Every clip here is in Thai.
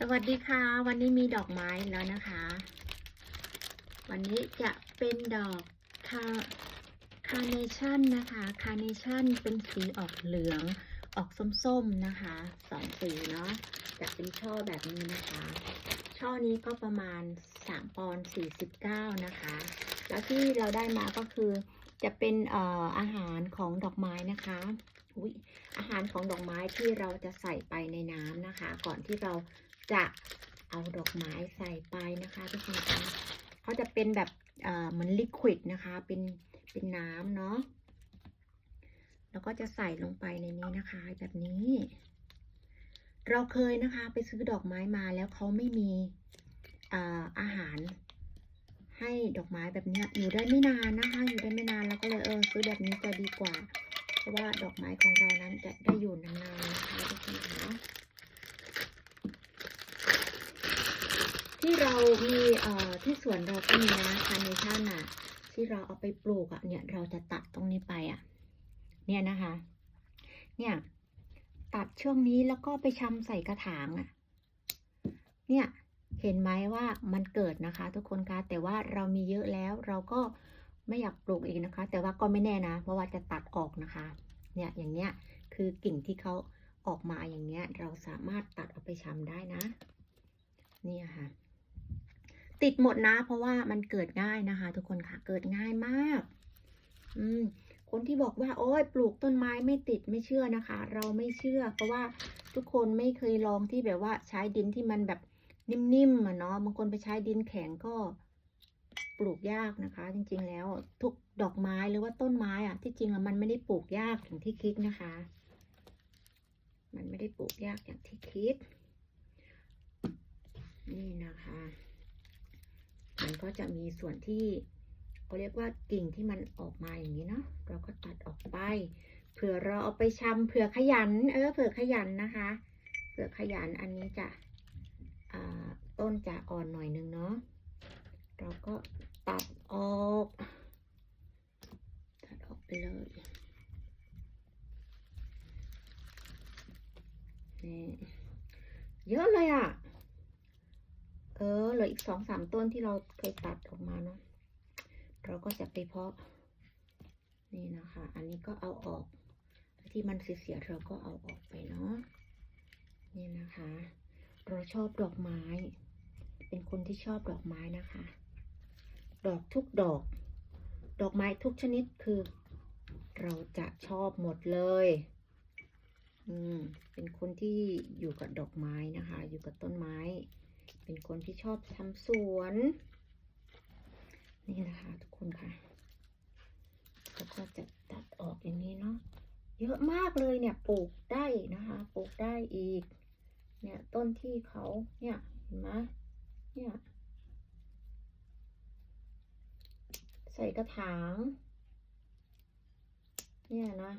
สวัสดีค่ะ วันนี้มีดอกไม้แล้วนะคะ วันนี้จะเป็นดอกคาคาเนชั่นนะคะ คาเนชั่นเป็นสีออกเหลืองออกส้มๆนะคะสองสีเนาะจะเป็นช่อแบบนี้นะคะ ช่อนี้ก็ประมาณ3ปอนด์49 นะคะ แล้วที่เราได้มาก็คือจะเป็นเอ่ออาหารของดอกไม้นะคะอุ๊ยอาหารของดอกไม้ที่เราจะใส่ไปในน้ำนะคะ ก่อนที่เรา จะเอาดอกไม้ใส่ไปนะคะทุกคนคะเขาจะเป็นแบบเอ่อเหมือนลิควิดนะคะ เป็นเป็นน้ำเนาะแล้วก็จะใส่ลงไปในนี้นะคะ แบบนี้ เราเคยนะคะไปซื้อดอกไม้มาแล้วเขาไม่มีอ่าอาหารให้ดอกไม้แบบนี้อยู่ได้ไม่นานนะคะ อยู่ได้ไม่นานเราก็เลยเออซื้อแบบนี้จะดีกว่า เพราะว่าดอกไม้ของเรานั้นจะได้อยู่นานๆนะคะทุกคนคะที่เรา มีเอ่อที่สวนเราก็มีนะคาร์เนชั่นอะ ที่เราเอาไปปลูกอะเนี่ยเราจะตัดตรงนี้ไปอะ เนี่ยนะคะ เนี่ยตัดช่วงนี้แล้วก็ไปชำใส่กระถางอะ เนี่ยเห็นไหมว่ามันเกิดนะคะ ทุกคนคะแต่ว่าเรามีเยอะแล้วเราก็ไม่อยากปลูกอีกนะคะ แต่ว่าก็ไม่แน่นะ เพราะว่าจะตัดออกนะคะ เนี่ยอย่างเงี้ยคือกิ่งที่เขาออกมาอย่างเงี้ย เราสามารถตัดเอาไปชำได้นะเนี่ยค่ะ ติดหมดนะ เพราะว่ามันเกิดง่ายนะคะ ทุกคนค่ะ เกิดง่ายมาก อืม คนที่บอกว่า โอ้ยปลูกต้นไม้ไม่ติดไม่เชื่อนะคะ เราไม่เชื่อ เพราะว่าทุกคนไม่เคยลองที่แบบว่าใช้ดินที่มันแบบนิ่มๆอะเนาะบางคนไปใช้ดินแข็งก็ปลูกยากนะคะ จริงๆ แล้วทุกดอกไม้หรือว่าต้นไม้อะที่จริงอะมันไม่ได้ปลูกยากอย่างที่คิดนะคะ มันไม่ได้ปลูกยากอย่างที่คิด นี่นะคะ ก็จะมีส่วนที่เขาเรียกว่ากิ่งที่มันออกมาอย่างนี้เนาะเราก็ตัดออกไปเผื่อเราเอาไปชำเผื่อขยัน เออเผื่อขยันนะคะ เผื่อขยันอันนี้จะต้นจะอ่อนหน่อยนึงเนาะเราก็ตัดออกตัดออกไปเลยนี่เยอะเลยอะ่ะ ออเหลืออีกสองสามต้นที่เราเคยตัดออกมาเนาะเราก็จะไปเพาะ นี่นะคะ อันนี้ก็เอาออกที่มันเสียๆเราก็เอาออกไปเนาะนี่นะคะ เราชอบดอกไม้ เป็นคนที่ชอบดอกไม้นะคะ ดอกทุกดอก ดอกไม้ทุกชนิดคือ เราจะชอบหมดเลยอืมเป็นคนที่อยู่กับดอกไม้นะคะ อยู่กับต้นไม้ เป็นคนที่ชอบทำสวน นี่นะคะทุกคนค่ะแล้วก็จะตัดออกอย่างนี้เนาะเยอะมากเลยเนี่ยปลูกได้นะคะปลูกได้อีก เนี่ยต้นที่เขาเนี่ยเห็นไหมเนี่ยใส่กระถาง เนี่ยนะ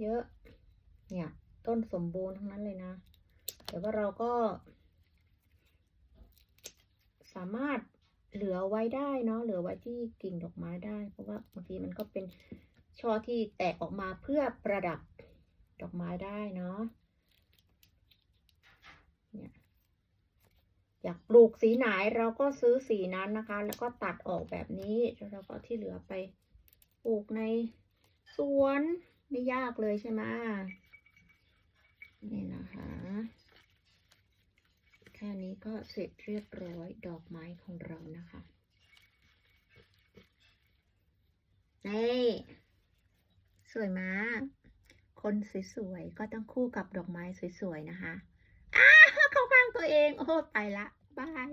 เยอะ เนี่ย ต้นสมบูรณ์ทั้งนั้นเลยนะ แต่ว่าเราก็ามารถเหลือไว้ได้เนาะเหลือไว้ที่กิ่งดอกไม้ได้ เพราะว่าบางทีมันก็เป็นช่อที่แตกออกมาเพื่อประดับดอกไม้ได้เนาะเนี่ยอยากปลูกสีไหนเราก็ซื้อสีนั้นนะคะ แล้วก็ตัดออกแบบนี้แล้วเราก็ที่เหลือไปปลูกในสวนไม่ยากเลยใช่ไหมนี่นะคะ แค่นี้ก็เสร็จเรียบร้อยดอกไม้ของเรานะคะนี่สวยมากคนสวยๆก็ต้องคู่กับดอกไม้สวยๆนะคะอ้าเข้าข้างตัวเอง โอ้ไปละบาย